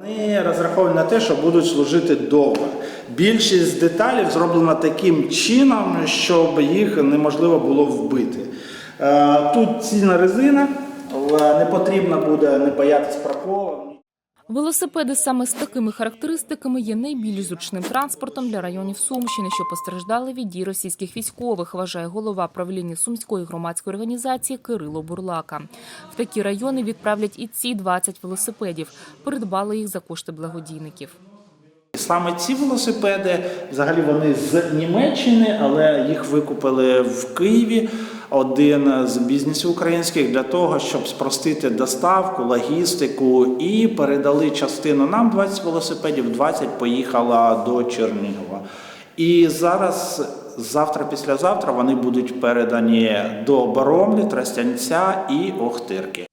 Вони розраховані на те, що будуть служити довго. Більшість деталів зроблена таким чином, щоб їх неможливо було вбити. Е, Тут цільна резина, не потрібно буде не боятися проколу. Велосипеди саме з такими характеристиками є найбільш зручним транспортом для районів Сумщини, що постраждали від дій російських військових, вважає голова правління Сумської громадської організації Кирило Бурлака. В такі райони відправлять і ці 20 велосипедів. Придбали їх за кошти благодійників. Саме ці велосипеди, взагалі вони з Німеччини, але їх викупили в Києві. Один з бізнесів українських для того, щоб спростити доставку, логістику, і передали частину нам 20 велосипедів, 20 поїхала до Чернігова. І зараз, завтра, післязавтра, вони будуть передані до Боромлі, Тростянця і Охтирки.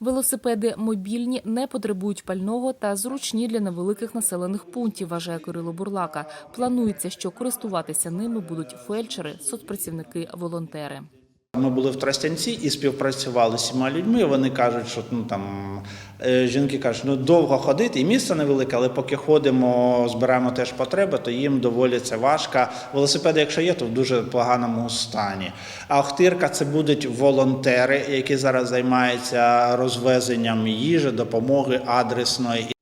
Велосипеди мобільні, не потребують пального та зручні для невеликих населених пунктів, вважає Кирило Бурлака. Планується, що користуватися ними будуть фельдшери, соцпрацівники, волонтери. Ми були в Тростянці і співпрацювали з всіма людьми. Вони кажуть, що ну там е, жінки кажуть, ну довго ходити, і місце невелике, але поки ходимо, збираємо теж потреби, то їм доволі це важко. Велосипеди, якщо є, то в дуже поганому стані. А Охтирка це будуть волонтери, які зараз займаються розвезенням їжі, допомоги адресної.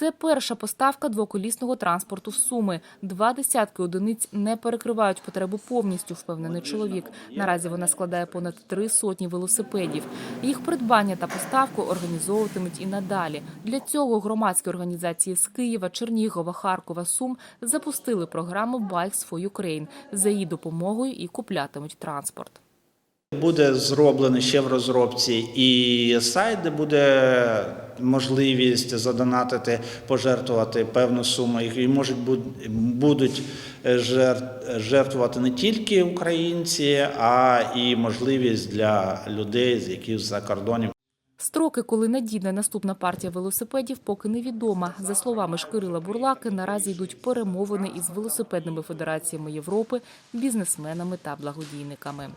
Це перша поставка двоколісного транспорту в Суми. Два десятки одиниць не перекривають потребу повністю, впевнений чоловік. Наразі вона складає понад три сотні велосипедів. Їх придбання та поставку організовуватимуть і надалі. Для цього громадські організації з Києва, Чернігова, Харкова, Сум запустили програму Bikes for Ukraine. За її допомогою і куплятимуть транспорт. Буде зроблений ще в розробці і сайт, де буде можливість задонатити, пожертвувати певну суму. І можуть буд- будуть жертвувати не тільки українці, а і можливість для людей, з яких за кордонів. Строки, коли надійде наступна партія велосипедів, поки невідома. За словами Шкирила Бурлаки, наразі йдуть перемовини із велосипедними федераціями Європи, бізнесменами та благодійниками.